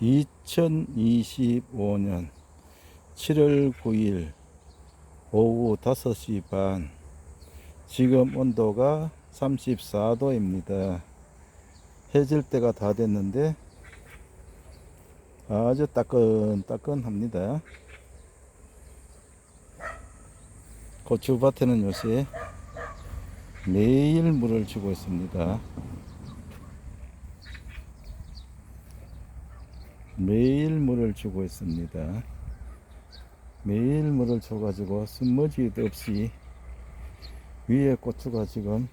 2025년 7월 9일 오후 5시 반 지금 온도가 34도입니다. 해질 때가 다 됐는데 아주 따끈따끈합니다. 고추밭에는 요새 매일 물을 주고 있습니다. 매일 물을 주고 있습니다. 매일 물을 줘가지고 숨머지도 없이 위에 고추가 지금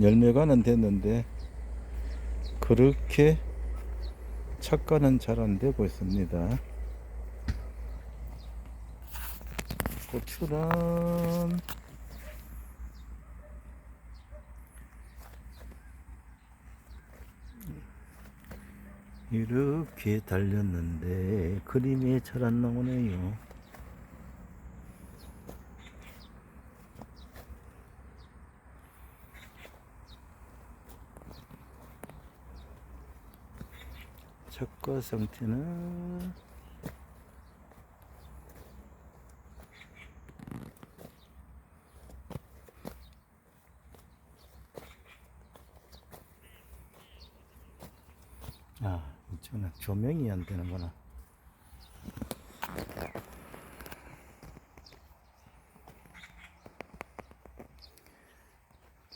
열매가는 됐는데 그렇게 착과는 잘 안 되고 있습니다. 고추는 이렇게 달렸는데 그림이 잘 안 나오네요. 착과 상태는 아, 이쪽은 조명이 안 되는구나.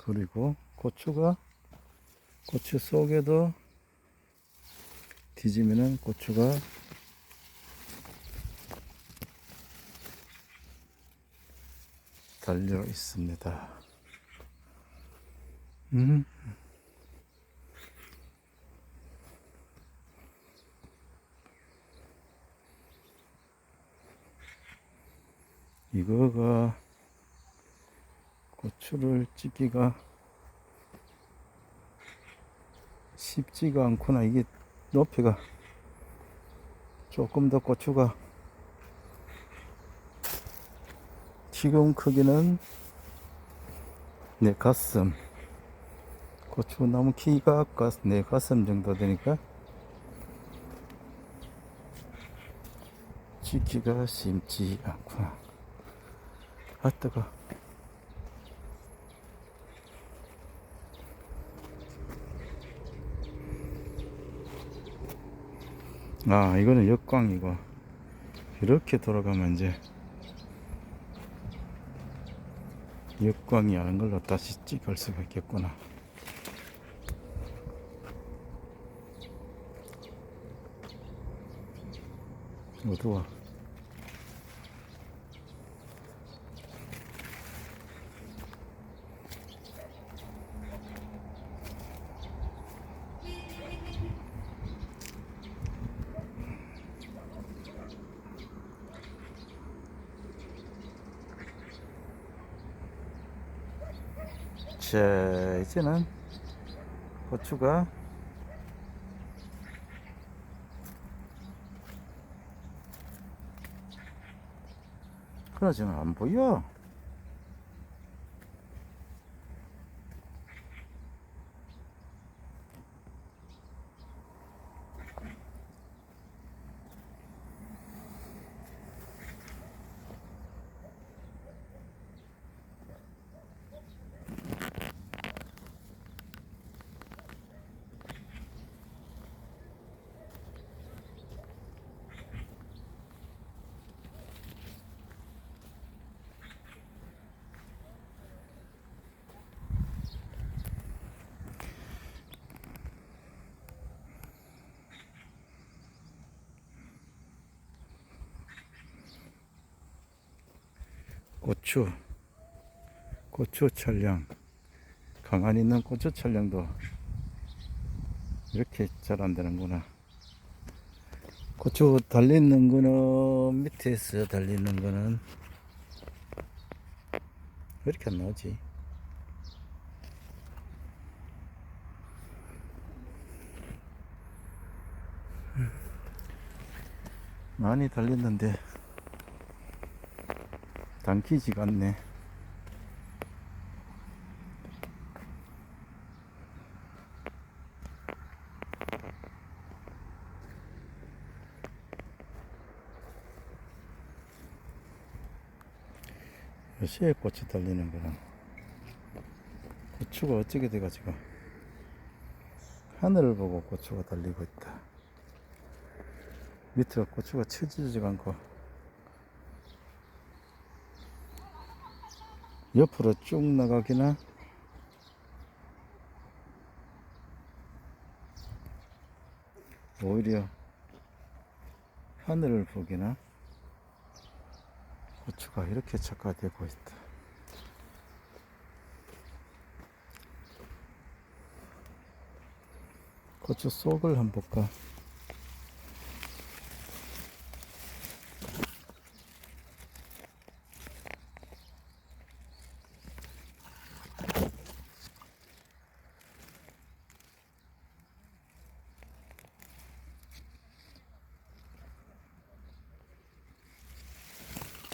그리고 고추가 고추 속에도 뒤지면은 고추가 달려 있습니다. 음. 이거가 고추를 찢기가 쉽지가 않구나. 이게 높이가 조금 더 고추가 지금 크기는 내 가슴 고추 나무 키가 내 가슴 정도 되니까 찢기가 쉽지 않구나. 아 뜨거. 아 이거는 역광이고 이렇게 돌아가면 이제 역광이 하는 걸로 다시 찍을 수가 있겠구나. 어두워 자 이제는 고추가 그러지는 안 보여 고추 고추 촬영. 강안 있는 고추 촬영도 이렇게 잘 안 되는구나. 고추 달리는 거는 밑에서 달리는 거는 왜 이렇게 안 나오지? 많이 달렸는데 당기지가 않네. 시에 꽃이 달리는 거랑. 고추가 어떻게 돼가지고. 하늘을 보고 고추가 달리고 있다. 밑으로 고추가 쳐지지가 않고. 옆으로 쭉 나가기나 오히려 하늘을 보기나 고추가 이렇게 착화되고 있다. 고추 속을 한번 볼까?